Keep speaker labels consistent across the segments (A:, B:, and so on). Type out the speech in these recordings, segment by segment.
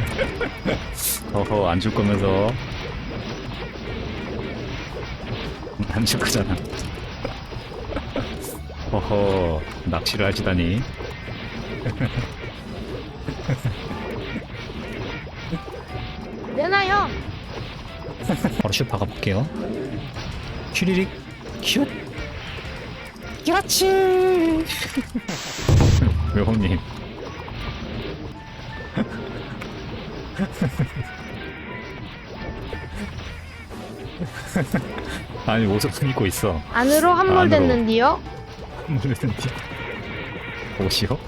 A: 어허 안 줄 거면서. 안 줄 거잖아. 어허 낚시를 하시다니.
B: 내놔요.
A: 바로 슛 박아볼게요. 슈리릭 슛. 그렇지. 외호님 아니 옷을 입고 있어
B: 안으로. 함몰됐는디요.
A: 모르는데 옷이요?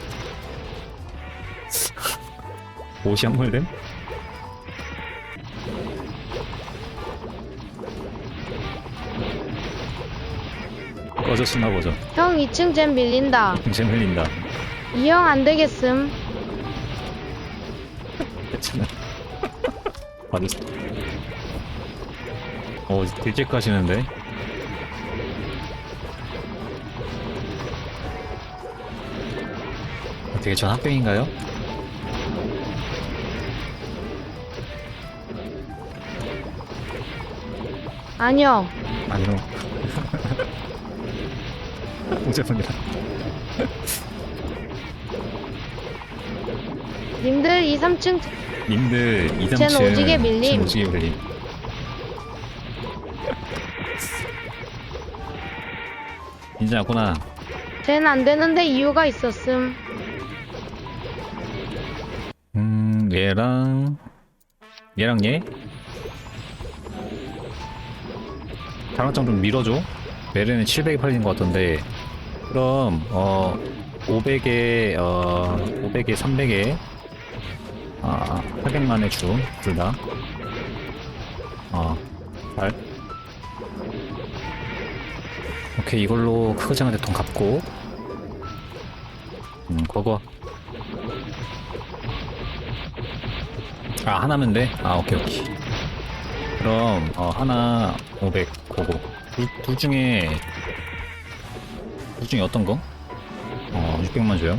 A: 옷이 한물됨? 꺼졌으나 보죠
B: 형 2층 잼 밀린다.
A: 잼 흘린다
B: 이 형 안 되겠음.
A: 괜찮아 받았어 어 일찍 가시는데 어떻게 전 학생인가요?
B: 아니요.
A: 아니요 오재분이라
B: 님들 2, 3층
A: 님들 2, 3층
B: 쟤는 오지게 밀림.
A: 오지게 밀림. 인지 않구나.
B: 쟤는 안 되는데 이유가 있었음.
A: 음 얘랑 얘랑 얘? 다락장 좀 밀어줘. 메르는 700에 팔리는 것 같던데. 그럼 어 500에 어 500에 300에 아 800만에 주둘다. 어 8. 오케이 이걸로 크거장한테 돈 갚고. 음 그거. 아 하나면 돼? 아 오케이 오케이. 그럼 어 하나 500 고고 둘, 둘 중에 둘 중에 어떤 거? 어 600만 줘요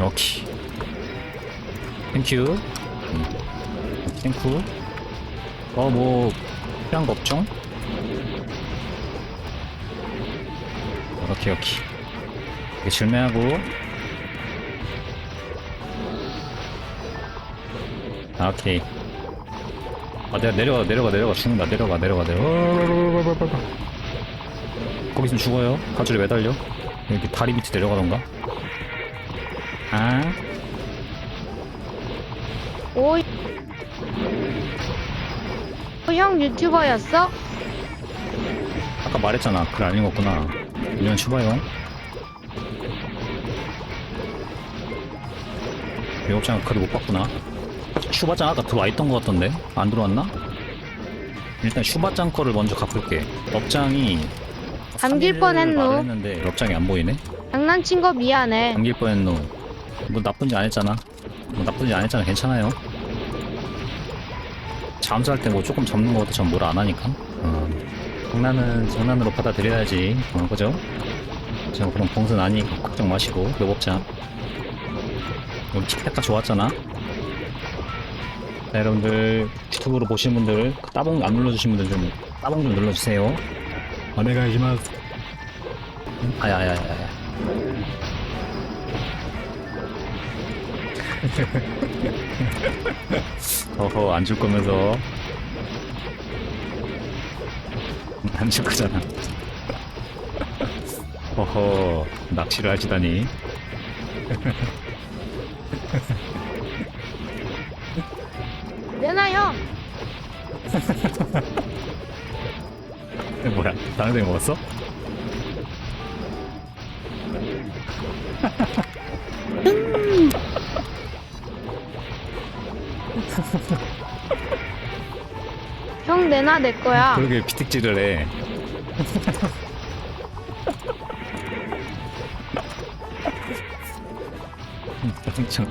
A: 오케이 땡큐 음. 땡큐 어뭐 필요한 거 없죠? 오케이 오케이 이렇게 질매하고 아, 오케이. 아, 내가 내려가, 내려가, 내려가, 죽는다. 내려가, 내려가, 내려가. 거기 있으면 죽어요. 가줄에 매달려. 여기 다리 밑에 내려가던가. 아,
B: 오. 어, 형 유튜버였어?
A: 아까 말했잖아. 글안 읽었구나. 이년 추봐요. 외국장 글을 못 봤구나. 슈바짱 아까 들어와 있던 것 같던데? 안 들어왔나? 일단 슈바짱 거를 먼저 갚을게. 럽장이
B: 감길
A: 3일
B: 뻔했노.
A: 럽장이 안 보이네.
B: 장난친 거 미안해.
A: 감길 뻔했노. 뭐 나쁜 짓 안 했잖아. 뭐 나쁜 짓 안 했잖아. 괜찮아요. 잠수할 때 뭐 조금 잡는 것도 전 뭐라 안 하니까. 어. 장난은 장난으로 받아들여야지. 어, 그죠? 저 그럼 봉선 아니니까 걱정 마시고 묘법장. 여기 치카가 좋았잖아. 자, 여러분들 유튜브로 보시는 분들 그 따봉 안 눌러주신 분들 좀 따봉 좀 눌러주세요. 오네가이시마스. 아야야야야. 어허 안 줄 거면서 안 줄 거잖아 어허 낚시를 하시다니
B: 내놔요.
A: 뭐야 다른 데 먹었어?
B: 형 내놔 내 거야.
A: 그러게 피틱질을 해 도망쳐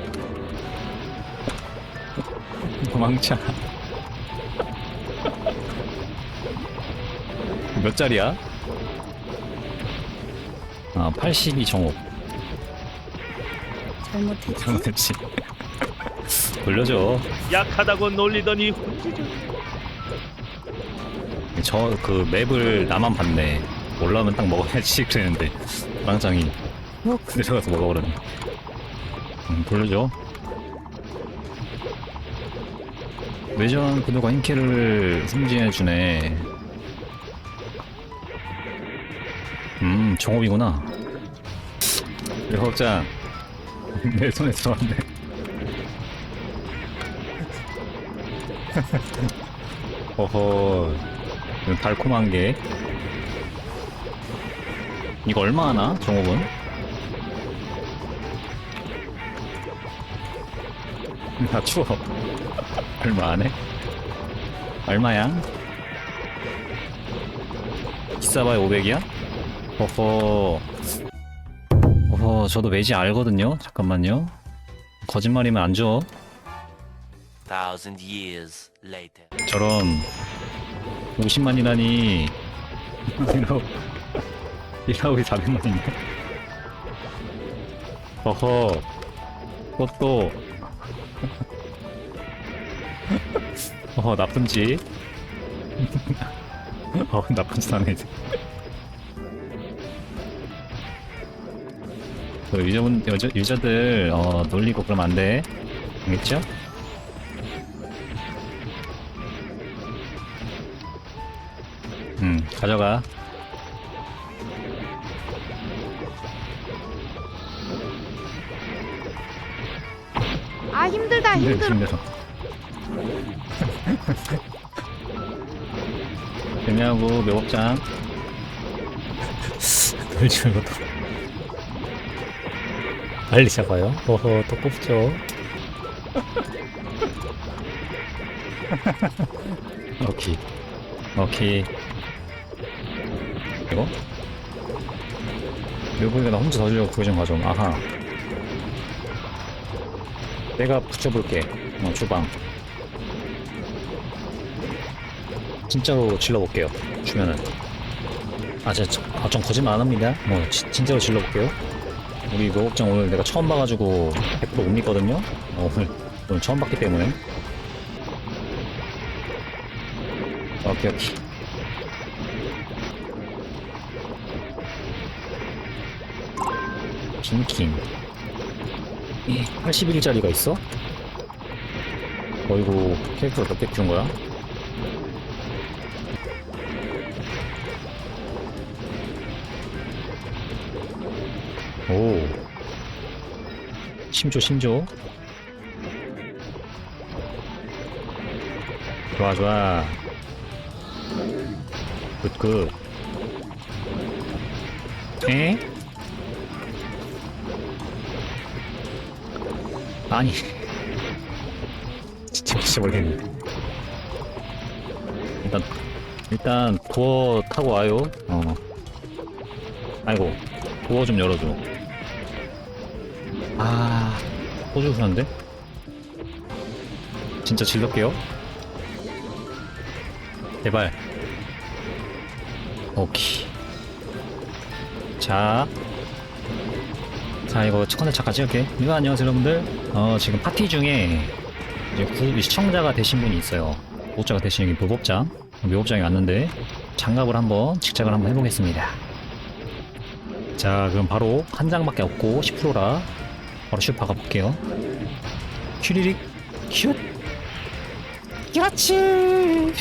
A: 도망쳐 몇 짜리야? 아 82.5
C: 잘못했지?
A: 잘못했지. 돌려줘.
D: 약하다고 놀리더니 훈지죠.
A: 저 그 맵을 나만 봤네. 올라오면 딱 먹어야지 그랬는데 랑장이 훅 내려가서 먹어버렸네. 음, 돌려줘. 외전 구도가 힘캐를 승진해주네. 음, 정업이구나. 여업장 내 손에 들어왔네. 어허, 이건 달콤한 게. 이거 얼마 하나? 정업은? 나 추워. 얼마 안 해? 얼마야? 비싸봐야 500이야? 어허. 어허, 저도 매지 알거든요? 잠깐만요. 거짓말이면 안 줘.
E: Thousand years later.
A: 저런 50만이라니 이라고 이라고 400만이네 어허 그것도 어허 나쁜 짓 어 나쁜 짓 하네 이제 그 유저분 여자, 유저들 어 놀리고 그러면 안돼 알겠죠? 가져가.
B: 아 힘들다
A: 힘들어,
B: 힘들어.
A: 묘업장. 돌지 말고 또. 빨리 잡아요. 어허, 또 뽑죠. 오케이. 오케이. 이거? 묘보이가 나 혼자 더 주려고 좀 가져옴. 아하. 내가 붙여볼게. 어, 주방. 진짜로 질러볼게요. 주면은. 아, 저, 저- 아, 좀 거짓말 안 합니다. 뭐, 지- 진짜로 질러볼게요. 우리 묘업장 오늘 내가 처음 봐가지고 100%못 믿거든요. 어, 오늘, 오늘 처음 봤기 때문에. 오케이, 오케이. 킹킹. 81짜리가 있어? 어이구 캐릭터 몇개 키운 거야? 오 심조 심조 좋아 좋아 굿굿 에? 아니. 진짜 미쳐버리겠네. 일단 일단 도어 타고 와요. 어. 아이고 도어 좀 열어줘. 아 호주 후는데? 진짜 질렀게요? 제발. 오케이. 자 자 이거 첫 번째 잠깐 찍을게 이거 안녕하세요 여러분들. 어 지금 파티 중에 이제 구, 시청자가 되신 분이 있어요. 구독자가 되신 여기 묘법장 묘법장이 왔는데 장갑을 한번 직작을 한번 해보겠습니다. 자 그럼 바로 한 장밖에 없고 10%라 바로 슛 박아볼게요. 큐리릭 슛 그렇지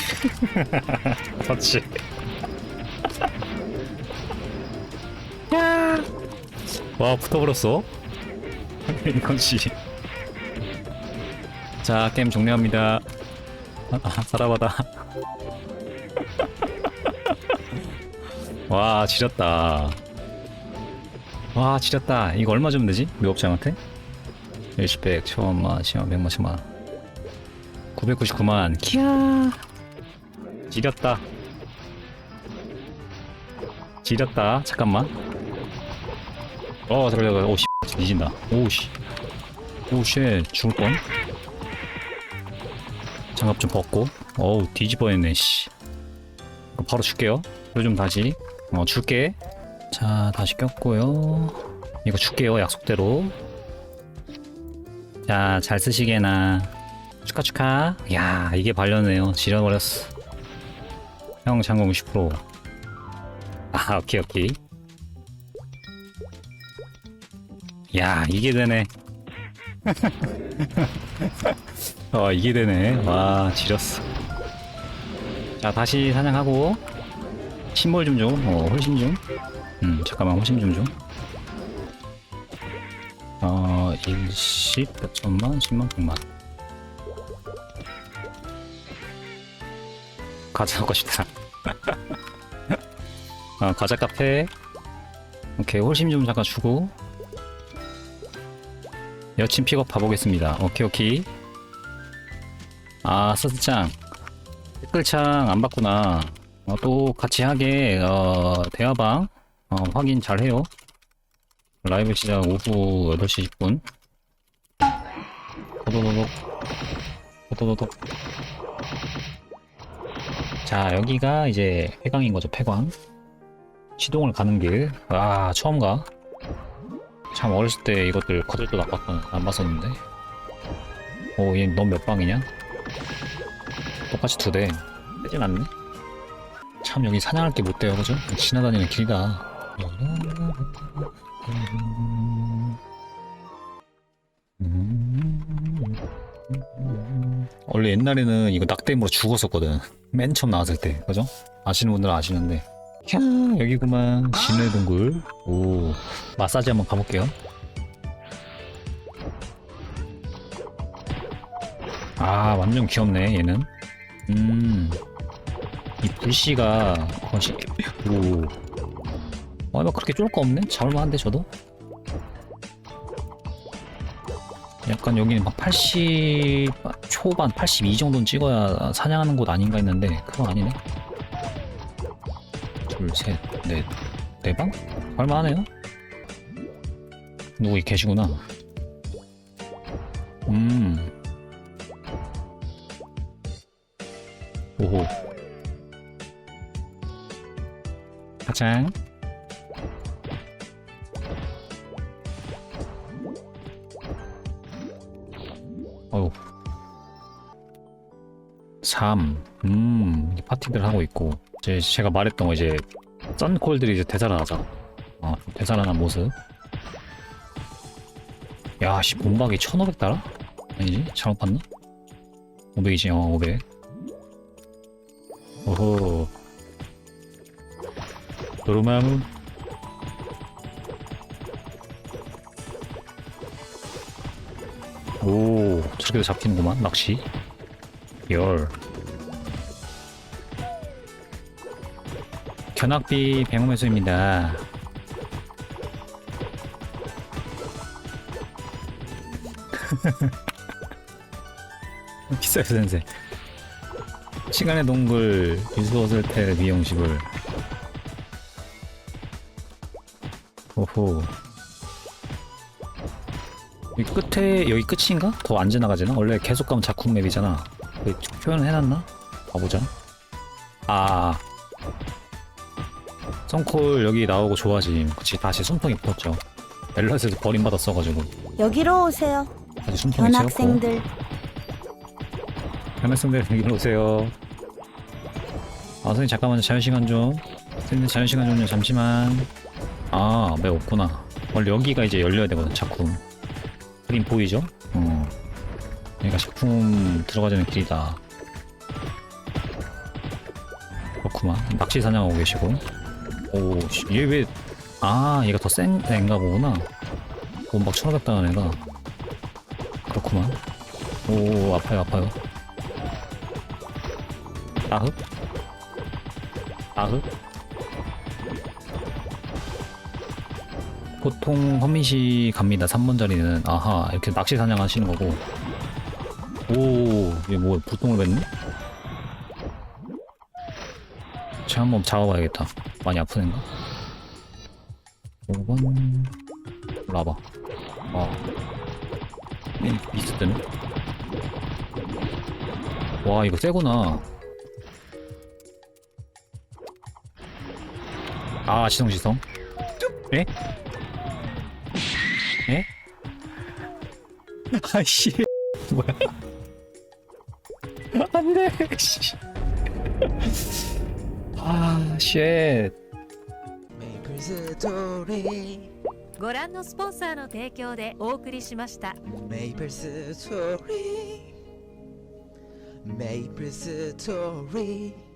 A: 그렇지 야. 와 붙어버렸어. 이건지 자 게임 종료합니다. 아, 아, 살아봐다. 와 지렸다. 와 지렸다. 이거 얼마 주면 되지? 묘업장한테? 10백 천만 천만 백만 천만 999만. 키야 지렸다. 지렸다. 잠깐만 어 잠깐 잠깐 오씨 뒤진다 오씨 오씨 죽을 뻔 장갑 좀 벗고 어우 뒤집어 했네 씨 바로 줄게요 요즘 다시 어 줄게 자 다시 꼈고요 이거 줄게요 약속대로 자, 잘 쓰시게나. 축하 축하. 야, 이게 발렸네요. 지려버렸어. 형 장공 60%. 아, 오케이 오케이. 야, 이게 되네. 어, 이게 되네. 와, 지렸어. 자, 다시 사냥하고 심볼 좀 줘. 어, 훨씬 좀. 음, 잠깐만, 훨씬 좀 줘. 어, 일십, 몇천만, 십만, 백만. 과자 먹고 싶다. 아, 과자 카페. 오케이, 훨씬 좀 잠깐 주고. 여친 픽업 가보겠습니다. 오케이, 오케이. 아, 서스짱. 댓글창 안 받구나. 어, 또 같이 하게, 어, 대화방, 어, 확인 잘 해요. 라이브 시작 오후 8시 10분. 도도도독. 도도도독. 자, 여기가 이제 폐광인 거죠, 폐광. 시동을 가는 길. 아, 처음 가. 참 어렸을 때 이것들 거들떠 나빴던 안 봤었는데. 오, 얘넌 몇 방이냐? 똑같이 두 대. 빼진 않네. 참 여기 사냥할 게 못 돼요, 그죠? 지나다니는 길가. 원래 옛날에는 이거 낙댐으로 죽었었거든. 맨 처음 나왔을 때, 그죠? 아시는 분들은 아시는데. 캬, 여기구만. 진해 동굴. 오, 마사지 한번 가볼게요. 아, 완전 귀엽네, 얘는. 음, 이 불씨가, 거시, 오. 어, 뭐 그렇게 쫄 거 없네? 잡을만한데, 저도? 약간 여기는 막 80 초반 82 정도는 찍어야 사냥하는 곳 아닌가 했는데 그건 아니네 둘 셋 넷 네 방? 얼마하네요. 누구 계시구나. 음. 오호. 가장 어우 3 음, 이 파티들 하고 있고 이제 제가 말했던 거 이제 썬콜들이 이제 되살아나자 어, 되살아난 모습 야씨 bom박이 1500 달아? 아니지? 잘못 봤나? 500이지 어 500. 오호 도루마무 오 저렇게도 잡히는구만 낚시 열 견학비 백매수입니다 비싸요 센세 시간의 동굴 유수호텔 미용식을 오호 이 끝에 여기 끝인가? 더 안 지나가지나? 원래 계속 가면 작품 맵이잖아. 그 표현을 해놨나? 가보자. 아, 선콜 여기 나오고 좋아지. 그치 다시 숨통이 붙었죠. 앨런스에서 버림받아 써가지고
C: 여기로 오세요.
A: 다시 숨통이 채웠고.
C: 견학생들.
A: 견학생들 여기 오세요. 아 선생님 잠깐만요 자유시간 좀. 선생님 자유시간 좀요 잠시만. 아, 맵 없구나. 원래 여기가 이제 열려야 되거든 작품. 그림 보이죠? 어. 여기가 작품 들어가자는 길이다. 그렇구만. 낚시 사냥하고 계시고. 오, 씨, 얘 왜, 아, 얘가 더 센 애인가 보구나. 몸박 천하백 당한 애가. 그렇구만. 오, 아파요, 아파요. 따흡? 따흡? 보통 허밋이 갑니다. 3번 자리는 아하 이렇게 낚시 사냥하시는 거고. 오 이게 뭐 보통을 뱉네? 제가 한번 잡아봐야겠다. 많이 애인가? 5번 라바. 아 네, 미스 뜨네. 와 이거 세구나. 아 시성 시성. 예? 에? 아씨 뭐야 안돼
C: あー、シェー
F: ご覧のスポンサーの提供でお送りしました。
C: メイプルストーリーメイプルストーリー